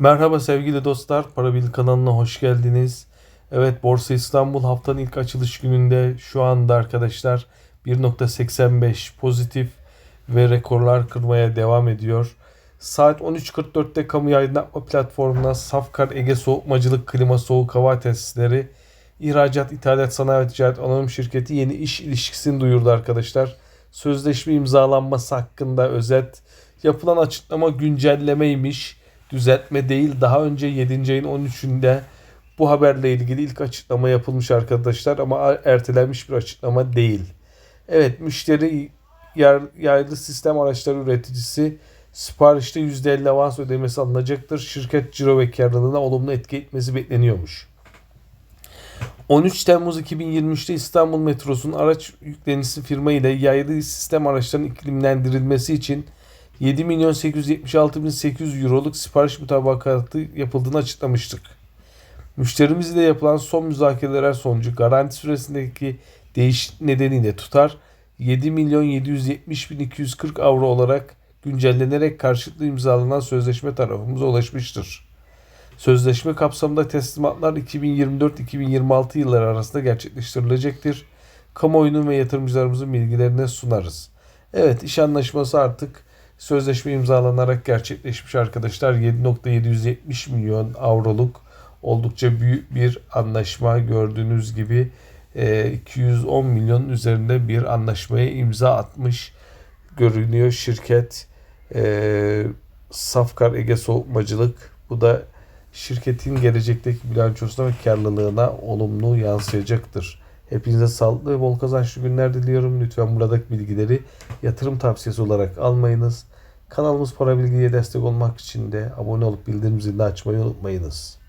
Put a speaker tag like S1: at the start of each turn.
S1: Merhaba sevgili dostlar, Para Bil kanalına hoş geldiniz. Evet, Borsa İstanbul haftanın ilk açılış gününde şu anda arkadaşlar 1.85 pozitif ve rekorlar kırmaya devam ediyor. Saat 13.44'te kamu aydınlatma platformuna Safkar Ege Soğutmacılık Klima Soğuk Hava Tesisleri İhracat İthalat Sanayi ve Ticaret Anonim Şirketi yeni iş ilişkisini duyurdu arkadaşlar. Sözleşme imzalanması hakkında özet. Yapılan açıklama güncellemeymiş. Düzeltme değil. Daha önce 7. ayın 13'ünde bu haberle ilgili ilk açıklama yapılmış arkadaşlar ama ertelenmiş bir açıklama değil. Evet müşteri yer, yaylı sistem araçları üreticisi siparişte %50 avans ödemesi alınacaktır. Şirket ciro ve karlılığına olumlu etki etmesi bekleniyormuş. 13 Temmuz 2023'te İstanbul Metrosu'nun araç yüklenicisi firma ile yaylı sistem araçlarının iklimlendirilmesi için 7 milyon 876 bin 800 euroluk sipariş mutabakatı yapıldığını açıklamıştık. Müşterimizle yapılan son müzakereler sonucu garanti süresindeki değişiklik nedeniyle tutar 7 milyon 770 bin 240 avro olarak güncellenerek karşılıklı imzalanan sözleşme tarafımıza ulaşmıştır. Sözleşme kapsamında teslimatlar 2024-2026 yılları arasında gerçekleştirilecektir. Kamuoyunun ve yatırımcılarımızın bilgilerine sunarız. Evet iş anlaşması artık sözleşme imzalanarak gerçekleşmiş arkadaşlar. 7.770 milyon avroluk oldukça büyük bir anlaşma gördüğünüz gibi 210 milyon üzerinde bir anlaşmaya imza atmış görünüyor şirket. Safkar Ege Soğutmacılık bu da şirketin gelecekteki bilançosuna ve karlılığına olumlu yansıyacaktır. Hepinize sağlıklı ve bol kazançlı günler diliyorum. Lütfen buradaki bilgileri yatırım tavsiyesi olarak almayınız. Kanalımız para bilgiye destek olmak için de abone olup bildirim zilini açmayı unutmayınız.